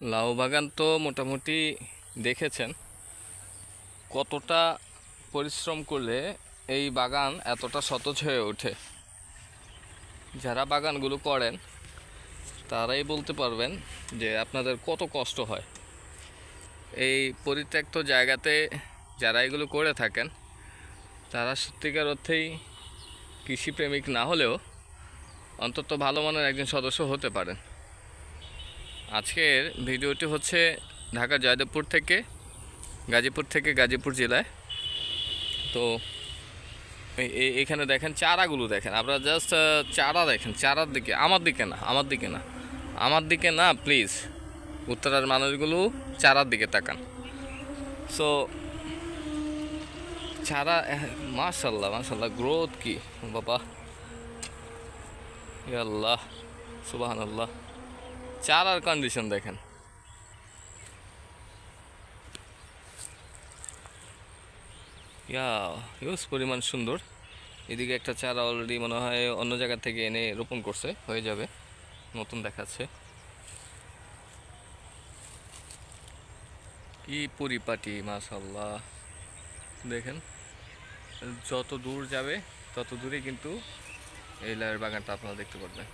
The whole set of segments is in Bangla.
লাউ বাগান তো মোটামুটি দেখেছেন। কতটা পরিশ্রম করলে এই বাগান এতটা সতেজ হয়ে ওঠে? যারা বাগানগুলো করেন, তারাই বলতে পারবেন যে আপনাদের কত কষ্ট হয়। এই পরিত্যক্ত জায়গাতে যারা এগুলো করে থাকেন, তারা সত্যিকার অর্থেই কৃষিপ্রেমিক না হলেও অন্তত ভালো মানের একজন সদস্য হতে পারেন। আজকের ভিডিওটি হচ্ছে ঢাকা জয়দেবপুর থেকে গাজীপুর থেকে গাজীপুর জেলায়। তো এখানে দেখেন চারাগুলো দেখেন। আপনারা জাস্ট চারা দেখেন, চারার দিকে, আমার দিকে না, আমার দিকে না, আমার দিকে না প্লিজ উত্তরার মানুষগুলো চারার দিকে তাকান। সো চারা মাশাল্লাহ মাশাল্লাহ গ্রোথ কি, বাবা। আল্লাহ সুবাহান আল্লাহ চারার কন্ডিশন দেখেন। হিউজ পরিমাণ সুন্দর। এদিকে একটা চারা অলরেডি মনে হয় অন্য জায়গা থেকে এনে রোপণ করছে, হয়ে যাবে। নতুন দেখাচ্ছে। কি পরিপাটি মাশাল্লাহ দেখেন, যত দূর যাবে, তত দূরে কিন্তু এই লাউয়ের বাগানটা আপনারা দেখতে পারবেন।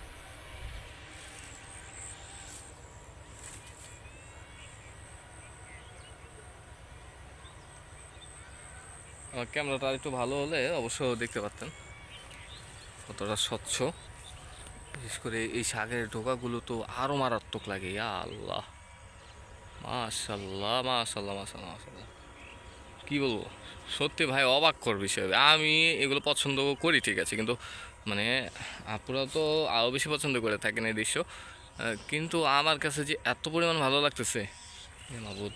ক্যামেরাটা একটু ভালো হলে অবশ্য দেখতে পারতেন। কতটা স্বচ্ছ। বিশেষ করে এই শাকের ঢোকাগুলো তো আরও মারাত্মক লাগে। আল্লাহ। মাশাল্লাহ মাশাল্লাহ মাশাল্লাহ মাশাল্লাহ। কী বলব? সত্যি ভাই, অবাক কর বিষয়। আমি এগুলো পছন্দ করি, ঠিক আছে। কিন্তু মানে আপুরা তো আরও বেশি পছন্দ করে থাকেন এই দৃশ্য। কিন্তু আমার কাছে যে এত পরিমাণ ভালো লাগতেছে মাবুদ।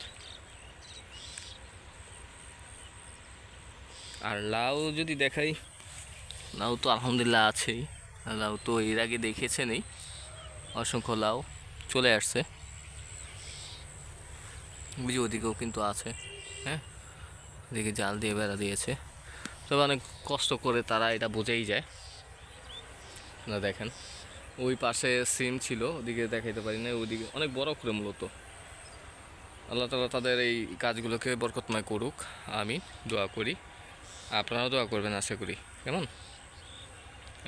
আর লাউ যদি দেখাই, লাউ তো আলহামদুলিল্লাহ আছেই। লাউ তো এর আগে দেখেছেনই। অসংখ্য লাউ চলে আসছে। বুঝি ওদিকেও কিন্তু আছে। হ্যাঁ ওদিকে জাল দিয়ে বেড়া দিয়েছে। তবে অনেক কষ্ট করে তারা এটা বোঝাই যায়। না, দেখেন, ওই পাশে সিম ছিল, ওদিকে দেখাইতে পারি না ওদিকে অনেক বড় করে মূলত। আল্লাহ তালা তাদের এই কাজগুলোকে বরকতময় করুক। আমি দোয়া করি। আপনারাও দোয়া করবেন আশা করি, কেমন?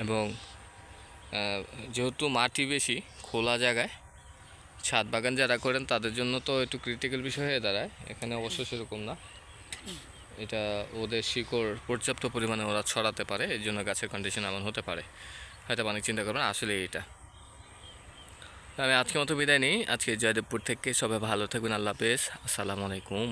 এবং যেহেতু মাটি বেশি, খোলা জায়গায়, ছাদ বাগান যারা করেন তাদের জন্য তো একটু ক্রিটিক্যাল বিষয় হয়ে দাঁড়ায়, এখানে অবশ্য সেরকম না। এটা ওদের শিকড় পর্যাপ্ত পরিমাণে ওরা ছড়াতে পারে, এর জন্য গাছের কন্ডিশন এমন হতে পারে। হয়তো অনেক চিন্তা করবেন আসলে এটা। আমি আজকে মতো বিদায় নিই, আজকে জয়দেবপুর থেকে সবাই ভালো থাকবেন, আল্লাহ হাফেজ, আসসালামু আলাইকুম।